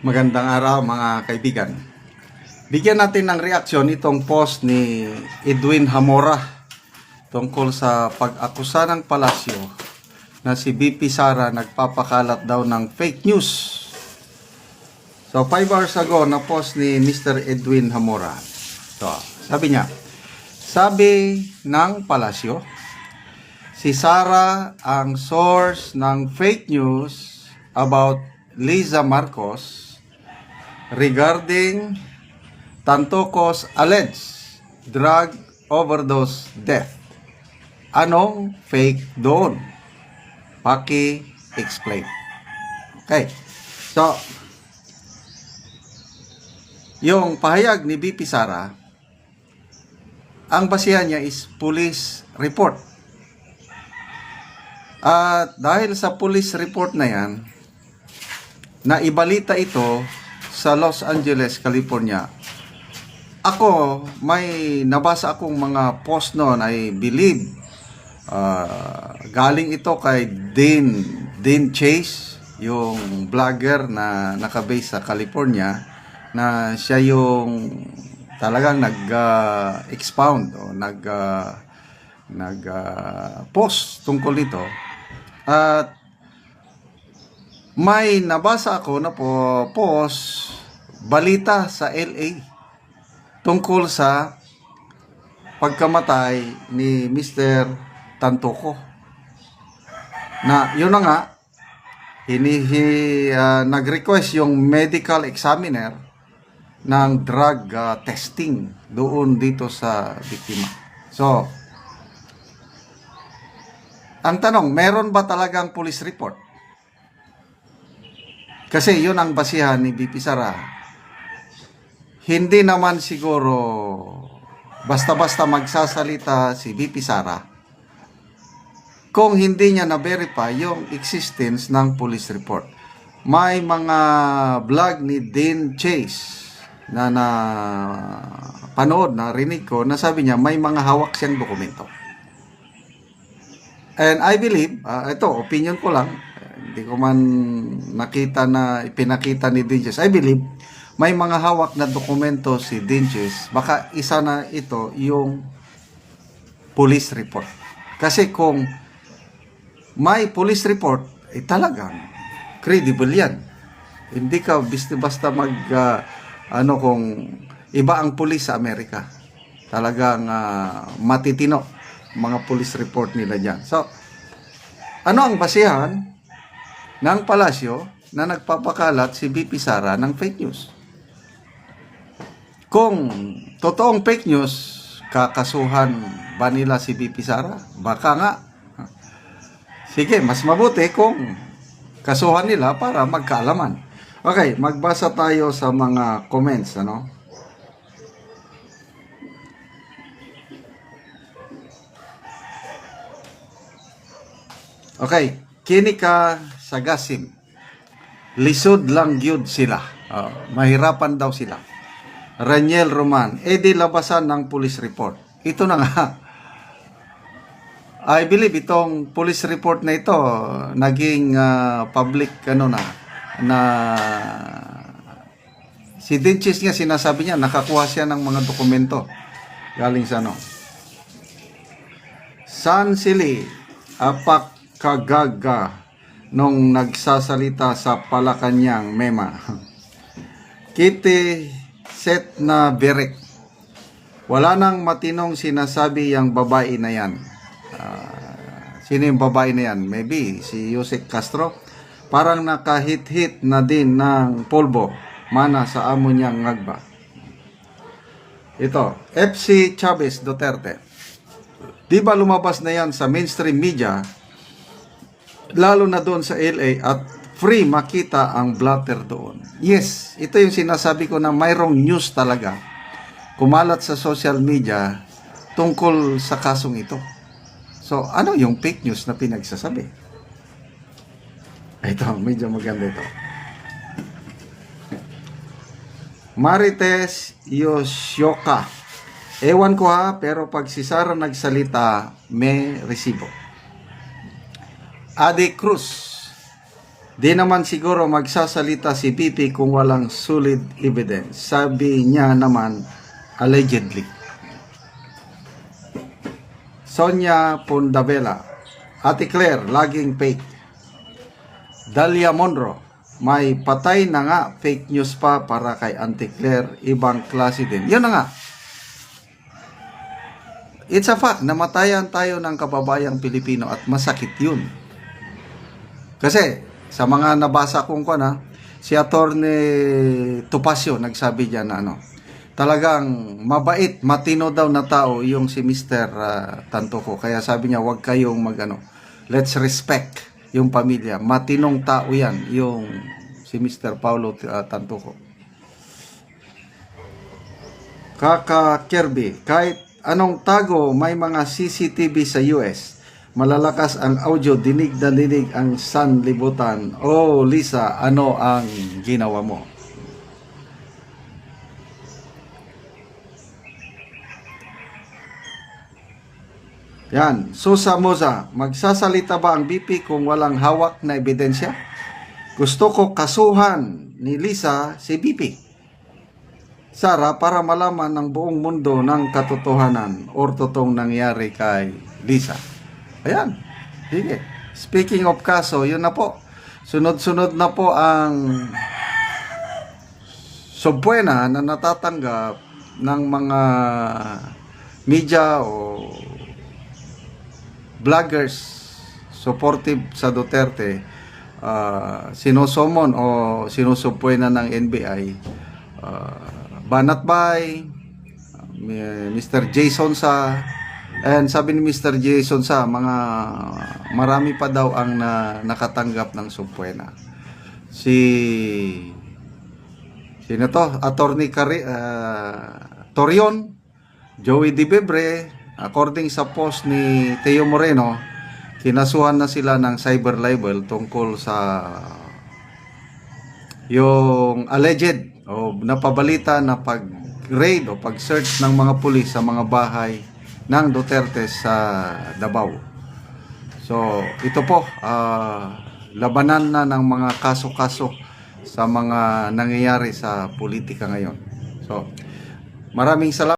Magandang araw mga kaibigan. Bigyan natin ng reaksyon itong post ni Edwin Hamora tungkol sa pag-akusa ng palasyo na si BP Sara nagpapakalat daw ng fake news. So, 5 hours ago na post ni Mr. Edwin Hamora. So, sabi niya, sabi ng palasyo, si Sara ang source ng fake news about Liza Marcos regarding Tantocos alleged drug overdose death. Anong fake doon? Paki-explain. Okay. So, yung pahayag ni BP Sara, ang basihan niya is police report. At dahil sa police report na yan, na ibalita ito sa Los Angeles, California. Ako, may nabasa akong mga post noon, I believe, ah, galing ito kay Dean, Dean Chase, yung vlogger na nakabase sa California, na siya yung talagang nag-expound o nag, ah, nag ah, post tungkol dito. At may nabasa ako na po post balita sa LA tungkol sa pagkamatay ni Mr. Tantoko. Na yun na nga hinihi ah, nag-request yung medical examiner ng drug ah, testing doon dito sa biktima. So, ang tanong, meron ba talagang police report? Kasi yun ang basihan ni BP Sara. Hindi naman siguro basta-basta magsasalita si BP Sara kung hindi niya na-verify yung existence ng police report. May mga vlog ni Dean Chase na na panood na rinig ko na sabi niya may mga hawak siyang dokumento. And I believe, ah, ito, opinion ko lang, hindi ko man nakita na ipinakita ni Dinges. I believe, may mga hawak na dokumento si Dinges. Baka isa na ito yung police report. Kasi kung may police report, eh talagang credible yan. Hindi ka basta mag, ah, ano kung iba ang police sa Amerika. Talagang ah, matitino mga police report nila dyan. So, ano ang basihan ng palasyo na nagpapakalat si BP Sara ng fake news? Kung totoong fake news, kakasuhan ba nila si BP Sara? Baka nga. Sige, mas mabuti kung kasuhan nila para magkaalaman. Okay, magbasa tayo sa mga comments, ano? Okay, kini ka sagasim. Lisod lang gyud sila. Oh, mahirapan daw sila. Raniel Roman, edi labasan ng police report. Ito na nga. I believe itong police report na ito naging ah, public ano na na si Dinches nga sinasabi niya nakakuha siya ng mga dokumento galing sa ano San Sili apak kagaga nung nagsasalita sa Palakanyang Mema. Kiti set na berek. Wala nang matinong sinasabi yung babae na yan. Ah, sino yung babae na yan? Maybe si Yusek Castro. Parang nakahit-hit na din ng polvo. Mana sa amo niyang ngagba. Ito, FC Chavez Duterte. Di ba lumabas na yan sa mainstream media lalo na doon sa LA at free makita ang blatter doon. Yes, ito yung sinasabi ko na mayroong news talaga kumalat sa social media tungkol sa kasong ito. So, ano yung fake news na pinagsasabi? Ito, medyo maganda ito. Marites Yoshioka. Ewan ko ha, pero pag si Sarah nagsalita, may resibo. Ade Cruz. Di naman siguro magsasalita si BP kung walang solid evidence. Sabi niya naman, allegedly. Sonia Pondavela. Ate Claire, laging fake. Dalia Monro. May patay na nga fake news pa para kay Auntie Claire. Ibang klase din. Yun na nga. It's a fact. Namatayan tayo ng kababayang Pilipino at masakit yun. Kasi sa mga nabasa kong ko na, si Attorney Topacio nagsabi diyan na ano, talagang mabait, matino daw na tao yung si Mr. ah, Tantoco. Kaya sabi niya, wag kayong magano, let's respect yung pamilya. Matinong tao yan, yung si Mr. Paulo ah, Tantoco. Kaka Kirby, kahit anong tago may mga CCTV sa US. Malalakas ang audio, dinig na dinig ang sanlibutan. Oh, Lisa, ano ang ginawa mo? Yan, Susa Moza, magsasalita ba ang BP kung walang hawak na ebidensya? Gusto ko kasuhan ni Lisa si BP. Sara para malaman ng buong mundo ng katotohanan or totoong nangyari kay Lisa. Ayan. Sige. Speaking of kaso, yun na po. Sunod-sunod na po ang subbuena na natatanggap ng mga media o vloggers supportive sa Duterte uh, sinosomon o sinusubpuena ng NBI uh, Banat Bay uh, Mr. Jason sa and sabi ni Mr. Jason sa mga marami pa daw ang na, nakatanggap ng subpuena si sino to attorney Cari, uh, Torion Joey Di Bebre, according sa post ni Teo Moreno, kinasuhan na sila ng cyber libel tungkol sa yung alleged o napabalita na pag-raid o pag-search ng mga pulis sa mga bahay ng Duterte sa Davao. So, ito po, ah, labanan na ng mga kaso-kaso sa mga nangyayari sa politika ngayon. So, maraming salamat.